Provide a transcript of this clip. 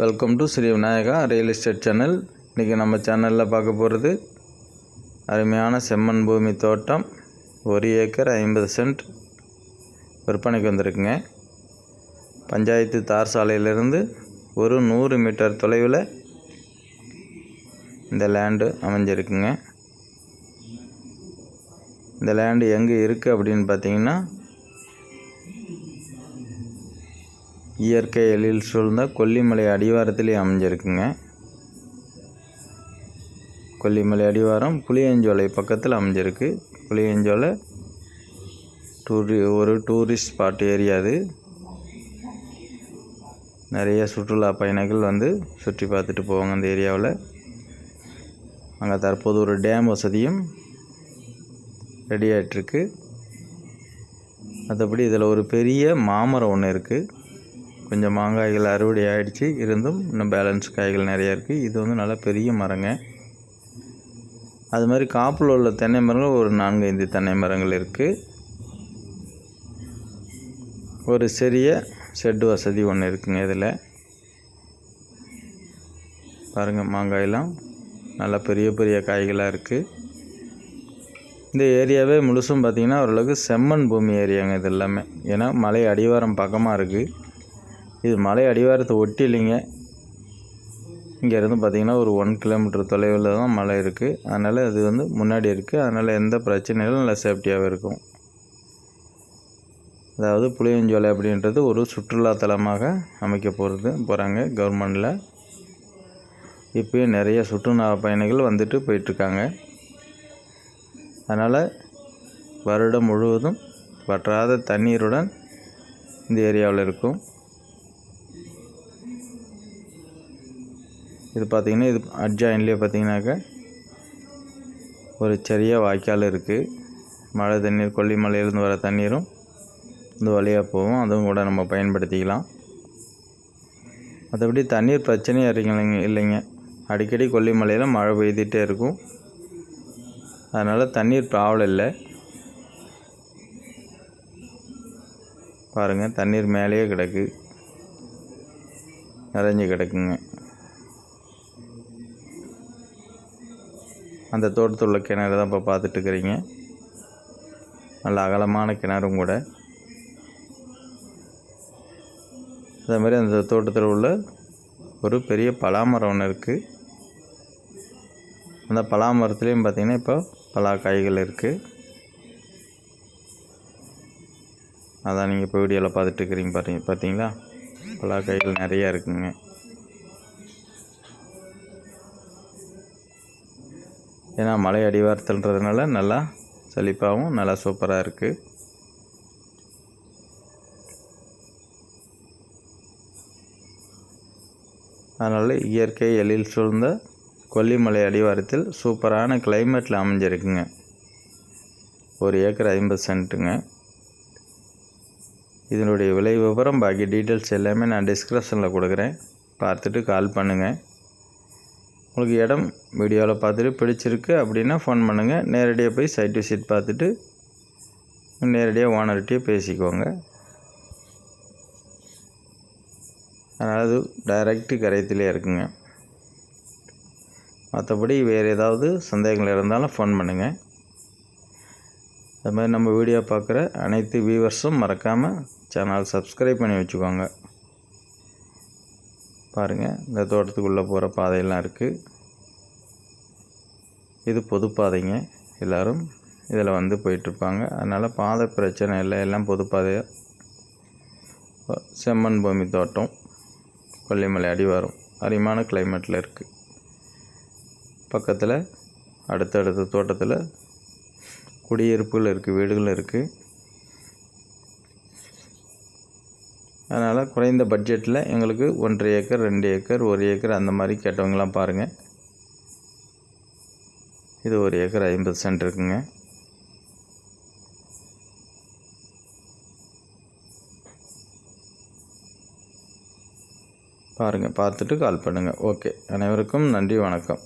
Welcome to Sri Vinayaka real estate channel இன்றைக்கி நம்ம சேனலில் பார்க்க போகிறது அருமையான செம்மண் பூமி தோட்டம். ஒரு ஏக்கர் ஐம்பது சென்ட் விற்பனைக்கு வந்திருக்குங்க. பஞ்சாயத்து தார் சாலையிலிருந்து ஒரு நூறு மீட்டர் தொலைவில் இந்த லேண்டு அமைஞ்சிருக்குங்க. இந்த லேண்டு எங்கே இருக்குது அப்படின்னு பார்த்தீங்கன்னா இயற்கை எழில் சூழ்ந்த கொல்லிமலை அடிவாரத்திலே அமைஞ்சிருக்குங்க. கொல்லிமலை அடிவாரம் புளியஞ்சோலை பக்கத்தில் அமைஞ்சிருக்கு. புளியஞ்சோலை டூரி ஒரு டூரிஸ்ட் ஸ்பாட் ஏரியா அது. நிறைய சுற்றுலா பயணிகள் வந்து சுற்றி பார்த்துட்டு போவாங்க அந்த ஏரியாவில். அங்கே தற்போது ஒரு டேம் வசதியும் ரெடி ஆகிட்டுருக்கு மற்றபடி இதில் ஒரு பெரிய மாமரம் ஒன்று இருக்குது கொஞ்சம் மாங்காய்கள் அறுவடை ஆகிடுச்சு இருந்தும் இன்னும் பேலன்ஸ் காய்கள் நிறையா இருக்குது இது வந்து நல்ல பெரிய மரங்க. அது மாதிரி காப்பில் உள்ள தென்னை மரங்கள் ஒரு நான்கு ஐந்து தென்னை மரங்கள் இருக்குது ஒரு சிறிய ஷெட்டு வசதி ஒன்று இருக்குங்க இதில். பாருங்கள் மாங்காயெல்லாம் நல்லா பெரிய பெரிய காய்களாக இருக்குது இந்த ஏரியாவே முழுசும் பார்த்திங்கன்னா ஓரளவுக்கு செம்மண் பூமி ஏரியாங்க இது எல்லாமே. ஏன்னா மலை அடிவாரம் பக்கமாக இருக்குது இது மலை அடிவாரத்தை ஒட்டி இல்லைங்க. இங்கேருந்து பார்த்திங்கன்னா ஒரு ஒன் கிலோமீட்டர் தொலைவில் தான் மலை இருக்குது அதனால் அது வந்து முன்னாடி இருக்குது அதனால் எந்த பிரச்சனையும் நல்லா சேஃப்டியாகவே இருக்கும். அதாவது புளியஞ்சோலை அப்படின்றது ஒரு சுற்றுலாத்தலமாக அமைக்க போகிறது போகிறாங்க கவர்மெண்டில் இப்போயும் நிறைய சுற்றுலா பயணிகள் வந்துட்டு போயிட்டுருக்காங்க. அதனால் வருடம் முழுவதும் வற்றாத தண்ணீருடன் இந்த ஏரியாவில் இருக்கும். இது பார்த்திங்கன்னா இது அட்ஜாயின்லேயே பார்த்தீங்கன்னாக்கா ஒரு சிறிய வாய்க்கால் இருக்குது மழை தண்ணீர் கொல்லிமலையிலேருந்து வர தண்ணீரும் இந்த வழியாக போகும். அதுவும் கூட நம்ம பயன்படுத்திக்கலாம். மற்றபடி தண்ணீர் பிரச்சனையும் இல்லைங்க இல்லைங்க. அடிக்கடி கொல்லிமலையில் மழை பெய்துகிட்டே இருக்கும். அதனால் தண்ணீர் ப்ராப்ளம் இல்லை. பாருங்கள் தண்ணீர் மேலேயே கிடக்கு. நிறைஞ்சு கிடக்குங்க. அந்த தோட்டத்தில் உள்ள கிணறு தான் இப்போ பார்த்துட்ருக்குறீங்க நல்ல அகலமான கிணறும் கூட. அதே மாதிரி அந்த தோட்டத்தில் உள்ள ஒரு பெரிய பலாமரம் ஒன்று இருக்குது அந்த பலாமரத்துலேயும் பார்த்திங்கன்னா இப்போ பலா காய்கள் இருக்குது அதான் நீங்கள் இப்போ வீடியோவில் பார்த்துட்ருக்குறீங்க பார்த்தீங்க பார்த்தீங்களா? பலா காய்கள் நிறையா இருக்குங்க. ஏன்னா மலை அடிவாரத்துன்றதுனால நல்லா செழிப்பாகவும் நல்லா சூப்பராக இருக்குது அதனால் இயற்கை எழில் சூழ்ந்த கொல்லிமலை அடிவாரத்தில் சூப்பரான கிளைமேட்டில் அமைஞ்சிருக்குங்க. ஒரு ஏக்கர் ஐம்பது சென்ட்டுங்க. இதனுடைய விலை விவரம் பாக்கி டீட்டெயில்ஸ் எல்லாமே நான் டிஸ்கிரிப்ஷனில் கொடுக்குறேன். பார்த்துட்டு கால் பண்ணுங்கள் உங்களுக்கு இடம் வீடியோவில் பார்த்துட்டு பிடிச்சிருக்கு அப்படின்னா ஃபோன் பண்ணுங்கள் நேரடியாக போய் சைட் விசிட் பார்த்துட்டு நேரடியாக ஓனர்கிட்டயே பேசிக்கோங்க. அதனால் அது டைரக்டு கரையத்திலே இருக்குங்க. மற்றபடி வேறு ஏதாவது சந்தேகங்கள் இருந்தாலும் ஃபோன் பண்ணுங்கள் அது மாதிரி நம்ம வீடியோ பார்க்குற அனைத்து வியூவர்ஸும் மறக்காமல் சேனல் சப்ஸ்கிரைப் பண்ணி வச்சுக்கோங்க. பாருங்கள் இந்த தோட்டத்துக்குள்ளே போகிற பாதையெல்லாம் இருக்குது இது பொது பாதைங்க. எல்லோரும் இதில் வந்து போயிட்டுருப்பாங்க. அதனால் பாதை பிரச்சனை இல்லை. எல்லாம் பொது பாதையாக செம்மண் பூமி தோட்டம். கொல்லிமலை அடிவாரம். அருமையான கிளைமேட்டில் இருக்குது பக்கத்தில் அடுத்தடுத்த தோட்டத்தில் குடியிருப்புகள் இருக்குது வீடுகள் இருக்குது அதனால் குறைந்த பட்ஜெட்டில் எங்களுக்கு ஒன்றரை ஏக்கர் ரெண்டு ஏக்கர் ஒரு ஏக்கர் அந்த மாதிரி கேட்டவங்களாம் பாருங்கள் இது ஒரு ஏக்கர் ஐம்பது சென்ட் இருக்குங்க. பாருங்கள் பார்த்துட்டு கால் பண்ணுங்கள் ஓகே அனைவருக்கும் நன்றி வணக்கம்.